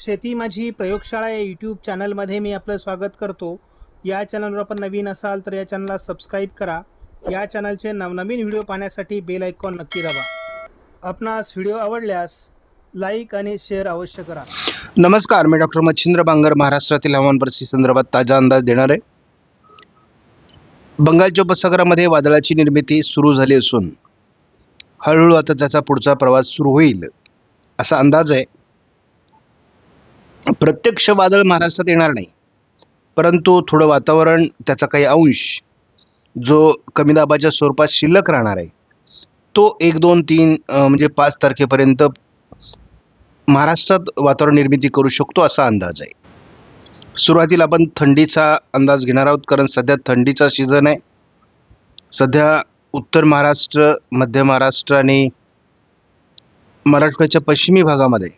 शेती माझी प्रयोगशाळा या यूट्यूब चॅनलमध्ये मी आपलं स्वागत करतो. या चॅनलवर आपण नवीन असाल तर या चॅनलला सबस्क्राईब करा. या चॅनलचे नवनवीन व्हिडिओ पाहण्यासाठी बेल आयकॉन नक्की दाबा. आपणास व्हिडिओ आवडल्यास लाईक आणि शेअर अवश्य करा. नमस्कार मी डॉक्टर मच्छिंद्र बांगर महाराष्ट्रातील हवामान परिस्थिती संदर्भात ताजा अंदाज देणार. आहे बंगालच्या उपसागरामध्ये वादळाची निर्मिती सुरू झाली असून हळूहळू आता त्याचा पुढचा प्रवास सुरू होईल असा अंदाज आहे. प्रत्यक्ष वादळ महाराष्ट्रात येणार नाही. परंतु थोडं वातावरण त्याचा काही अंश जो कमी दाबाच्या स्वरूपात शिल्लक राहणार आहे तो एक दोन तीन म्हणजे पाच तारखेपर्यंत महाराष्ट्रात वातावरण निर्मिती करू शकतो असा अंदाज आहे. सुरुवातीला आपण थंडीचा अंदाज घेणार आहोत कारण सध्या थंडीचा सीझन आहे. सध्या उत्तर महाराष्ट्र मध्य महाराष्ट्र आणि मराठवाड्याच्या पश्चिमी भागामध्ये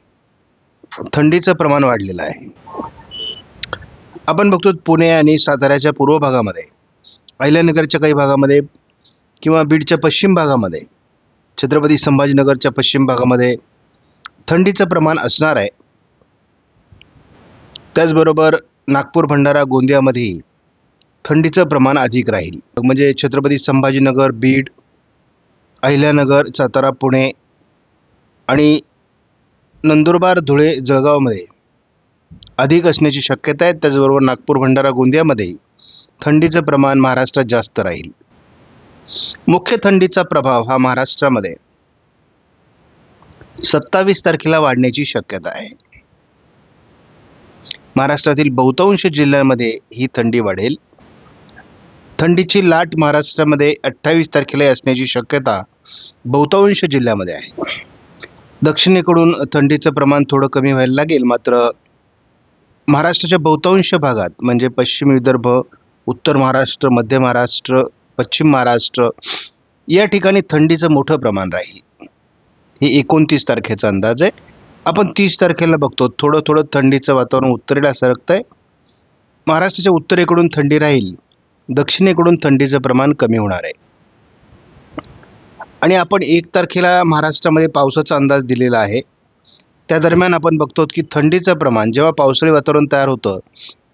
थंडीचं प्रमाण वाढलेलं आहे. आपण बघतो पुणे आणि साताऱ्याच्या पूर्व भागामध्ये अहिल्यानगरच्या काही भागामध्ये किंवा बीडच्या पश्चिम भागामध्ये छत्रपती संभाजीनगरच्या पश्चिम भागामध्ये थंडीचं प्रमाण असणार आहे. त्याचबरोबर नागपूर भंडारा गोंदियामध्येही थंडीचं प्रमाण अधिक राहील. म्हणजे छत्रपती संभाजीनगर बीड अहिल्यानगर सातारा पुणे आणि नंदुरबार धुळे जळगावमध्ये अधिक असण्याची शक्यता आहे. त्याचबरोबर नागपूर भंडारा गोंदियामध्ये थंडीचं प्रमाण महाराष्ट्रात जास्त राहील. मुख्य थंडीचा प्रभाव हा महाराष्ट्रामध्ये सत्तावीस तारखेला वाढण्याची शक्यता आहे. महाराष्ट्रातील बहुतांश जिल्ह्यांमध्ये ही थंडी वाढेल. थंडीची लाट महाराष्ट्रामध्ये अठ्ठावीस तारखेला असण्याची शक्यता बहुतांश जिल्ह्यामध्ये आहे. दक्षिणेकडून थंडीचं प्रमाण थोडं कमी व्हायला लागेल मात्र महाराष्ट्राच्या बहुतांश भागात म्हणजे पश्चिम विदर्भ उत्तर महाराष्ट्र मध्य महाराष्ट्र पश्चिम महाराष्ट्र या ठिकाणी थंडीचं मोठं प्रमाण राहील. हे एकोणतीस तारखेचा अंदाज आहे. आपण तीस तारखेला बघतो थोडं थोडं थंडीचं वातावरण उत्तरेला सरकतं आहे महाराष्ट्राच्या उत्तरेकडून थंडी राहील दक्षिणेकडून थंडीचं प्रमाण कमी होणार आहे. आणि आपण एक तारखेला महाराष्ट्रामध्ये पावसाचा अंदाज दिलेला आहे. त्या दरम्यान आपण बघतो की थंडीचं प्रमाण जेव्हा पावसाळी वातावरण तयार होतं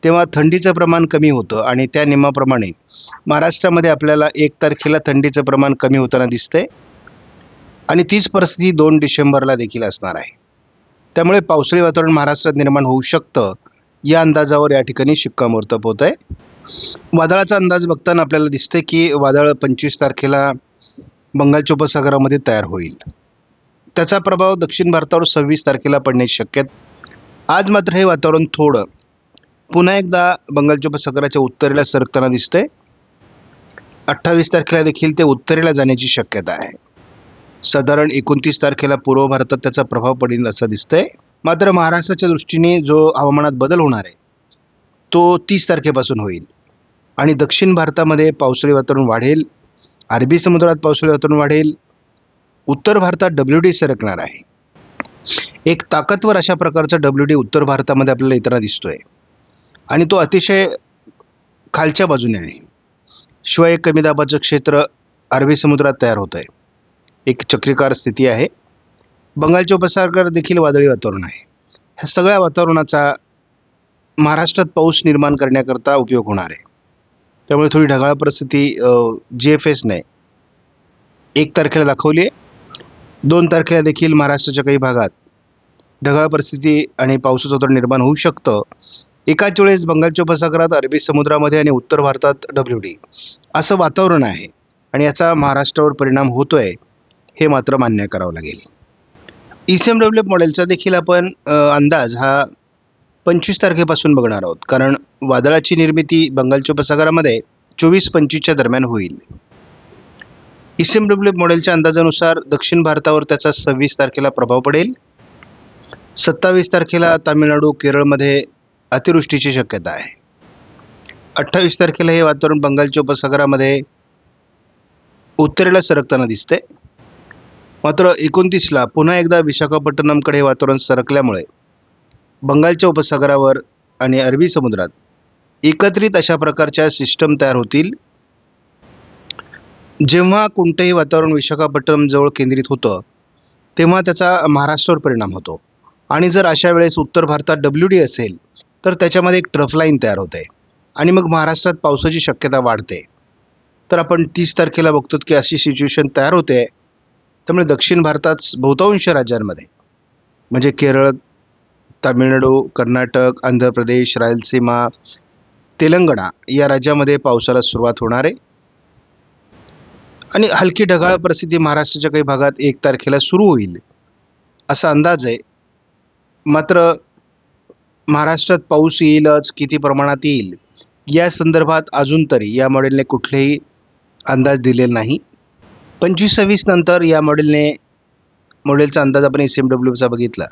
तेव्हा थंडीचं प्रमाण कमी होतं आणि त्या नियमाप्रमाणे महाराष्ट्रामध्ये आपल्याला एक तारखेला थंडीचं प्रमाण कमी होताना दिसतंय. आणि तीच परिस्थिती दोन डिसेंबरला देखील असणार आहे. त्यामुळे पावसाळी वातावरण महाराष्ट्रात निर्माण होऊ शकतं या अंदाजावर या ठिकाणी शिक्कामोर्तब होत आहे वादळाचा अंदाज बघताना आपल्याला दिसतंय की वादळ पंचवीस तारखेला बंगालच्या उपसागरामध्ये तयार होईल. त्याचा प्रभाव दक्षिण भारतावर सव्वीस तारखेला पडण्याची शक्यता आज मात्र हे वातावरण थोडं पुन्हा एकदा बंगालच्या उपसागराच्या उत्तरेला सरकताना दिसतंय. अठ्ठावीस तारखेला देखील ते उत्तरेला जाण्याची शक्यता आहे. साधारण एकोणतीस तारखेला पूर्व भारतात त्याचा प्रभाव पडेल असं दिसतंय. मात्र महाराष्ट्राच्या दृष्टीने जो हवामानात बदल होणार आहे तो तीस तारखेपासून होईल. आणि दक्षिण भारतामध्ये पावसाळी वातावरण वाढेल. अरबी समुद्रात पावसाळी वातावरण वाढेल. उत्तर भारतात डब्ल्यू डी सरकणार आहे. एक ताकदवर अशा प्रकारचा डब्ल्यू डी उत्तर भारतामध्ये आपल्याला येताना दिसतोय. आणि तो अतिशय खालच्या बाजूने आहे. शिवाय एक कमी दाबाचं क्षेत्र अरबी समुद्रात तयार होत आहे एक चक्रीकार स्थिती आहे. बंगालच्या उपसागरात देखील वादळी वातावरण आहे. ह्या सगळ्या वातावरणाचा महाराष्ट्रात पाऊस निर्माण करण्याकरता उपयोग होणार आहे. त्यामुळे थोडी ढगाळ परिस्थिती जी एफ एसने एक तारखेला दाखवली आहे. दोन तारखेला देखील महाराष्ट्राच्या काही भागात ढगाळ परिस्थिती आणि पावसाचं तर निर्माण होऊ शकतं. एकाच वेळेस बंगालच्या उपसागरात अरबी समुद्रामध्ये आणि उत्तर भारतात डब्ल्यू डी असं वातावरण आहे आणि याचा महाराष्ट्रावर परिणाम होतो आहे हे मात्र मान्य करावं लागेल. ई सी एम डब्ल्यू मॉडेलचा देखील आपण अंदाज हा पंचवीस तारखेपासून बघणार आहोत. कारण वादळाची निर्मिती बंगालच्या उपसागरामध्ये चोवीस पंचवीसच्या दरम्यान होईल. एस एम डब्ल्यू मॉडेलच्या अंदाजानुसार दक्षिण भारतावर त्याचा सव्वीस तारखेला प्रभाव पडेल. सत्तावीस तारखेला तामिळनाडू केरळमध्ये अतिवृष्टीची शक्यता आहे. अठ्ठावीस तारखेला हे वातावरण बंगालच्या उपसागरामध्ये उत्तरेला सरकताना दिसते. मात्र एकोणतीसला पुन्हा एकदा विशाखापट्टणमकडे हे वातावरण सरकल्यामुळे बंगालच्या उपसागरावर आणि अरबी समुद्रात एकत्रित अशा प्रकारच्या सिस्टम तयार होतील. जेव्हा कोणतंही वातावरण विशाखापट्टणम जवळ केंद्रित होतं तेव्हा त्याचा महाराष्ट्रावर परिणाम होतो. आणि जर अशा वेळेस उत्तर भारतात डब्ल्यू डी असेल तर त्याच्यामध्ये एक ट्रफ लाईन तयार होते. आणि मग महाराष्ट्रात पावसाची शक्यता वाढते. तर आपण तीस तारखेला बघतो की अशी सिच्युएशन तयार होते. त्यामुळे दक्षिण भारतात बहुतांश राज्यांमध्ये म्हणजे केरळ तामिळनाडू कर्नाटक आंध्र प्रदेश रायलसीमा तेलंगणा या राज्यामध्ये पावसाला सुरुवात होणार आहे. आणि हलकी ढगाळ परिस्थिती महाराष्ट्राच्या काही भागात एक तारखेला सुरू होईल असा अंदाज आहे. मात्र महाराष्ट्रात पाऊस येईलच किती प्रमाणात येईल या संदर्भात अजून तरी या मॉडेलने कुठलेही अंदाज दिलेला नाही. पंचवीस सव्वीस नंतर या मॉडेलने मॉडेलचा अंदाज आपण एस एम डब्ल्यूचा बघितला.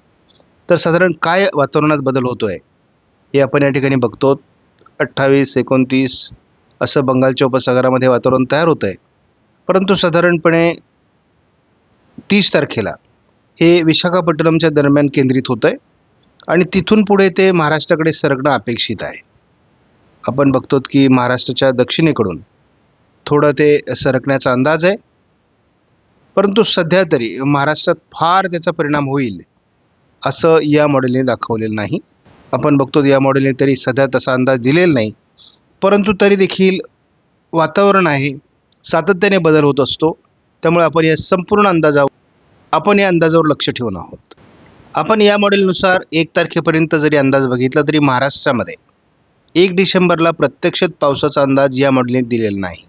तर साधारण काय वातावरणात बदल होतो आहे हे आपण या ठिकाणी बघतो. अठ्ठावीस एकोणतीस असं बंगालच्या उपसागरामध्ये वातावरण तयार होतं आहे परंतु साधारणपणे तीस तारखेला हे विशाखापट्टणमच्या दरम्यान केंद्रित होतं आहे आणि तिथून पुढे ते महाराष्ट्राकडे सरकणं अपेक्षित आहे. आपण बघतो की महाराष्ट्राच्या दक्षिणेकडून थोडं ते सरकण्याचा अंदाज आहे. परंतु सध्या तरी महाराष्ट्रात फार त्याचा परिणाम होईल असं या मॉडेलने दाखवलेलं नाही. आपण बघतो या मॉडेलने तरी सध्या तसा अंदाज दिलेला नाही. परंतु तरी देखील वातावरण आहे सातत्याने बदल होत असतो. त्यामुळे आपण या संपूर्ण अंदाजावर आपण या अंदाजावर लक्ष ठेवून आहोत. आपण या मॉडेलनुसार एक तारखेपर्यंत जरी अंदाज बघितला तरी महाराष्ट्रामध्ये एक डिसेंबरला प्रत्यक्षात पावसाचा अंदाज या मॉडेलने दिलेला नाही.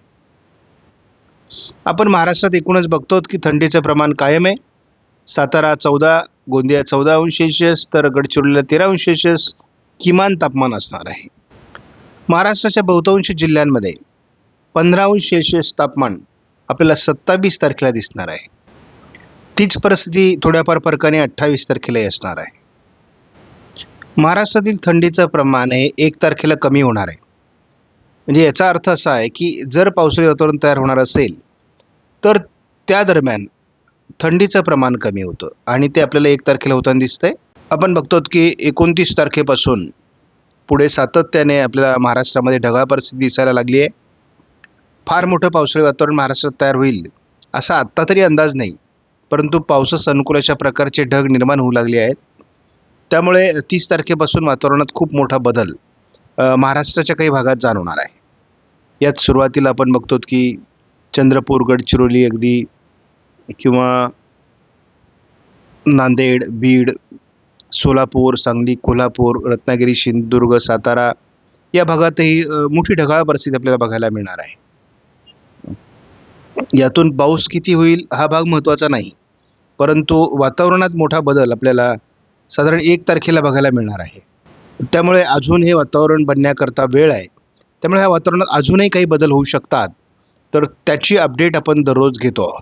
आपण महाराष्ट्रात एकूणच बघतो की थंडीचं प्रमाण कायम आहे. सातारा चौदा गोंदिया चौदा अंश सेल्शियस तर गडचिरोलीला तेरा अंश सेल्शियस किमान तापमान असणार आहे. महाराष्ट्राच्या बहुतांश जिल्ह्यांमध्ये पंधरा अंश सेल्शियस तापमान आपल्याला सत्तावीस तारखेला दिसणार आहे. तीच परिस्थिती थोड्याफार फरकाने अठ्ठावीस तारखेलाही असणार आहे. महाराष्ट्रातील थंडीचं प्रमाण हे एक तारखेला कमी होणार आहे. म्हणजे याचा अर्थ असा आहे की जर पावसाळी वातावरण तयार होणार असेल तर त्या दरम्यान थंडीचं प्रमाण कमी होतं. आणि ते आपल्याला एक तारखेला होताना दिसतंय. आपण बघतो की एकोणतीस तारखेपासून पुढे सातत्याने आपल्याला महाराष्ट्रामध्ये ढगाळ परिस्थिती दिसायला लागली आहे. फार मोठं पावसाळी वातावरण महाराष्ट्रात तयार होईल असा आत्ता तरी अंदाज नाही. परंतु पावसास अनुकूल अशा प्रकारचे ढग निर्माण होऊ लागले आहेत. त्यामुळे तीस तारखेपासून वातावरणात खूप मोठा बदल महाराष्ट्राच्या काही भागात जाणवणार आहे. यात सुरुवातीला आपण बघतो की चंद्रपूर गडचिरोली अगदी किंवा नांदेड बीड सोलापूर सांगली कोल्हापूर रत्नागिरी सिंधुदुर्ग सातारा या भागातही मोठी ढगाळ परिस्थिती आपल्याला बघायला मिळणार आहे. यातून पाऊस किती होईल हा भाग महत्त्वाचा नाही. परंतु वातावरणात मोठा बदल आपल्याला साधारण एक तारखेला बघायला मिळणार आहे. त्यामुळे अजून हे वातावरण बनण्याकरता वेळ आहे. त्यामुळे ह्या वातावरणात अजूनही काही बदल होऊ शकतात. तर त्याची अपडेट आपण दररोज घेतो आहोत.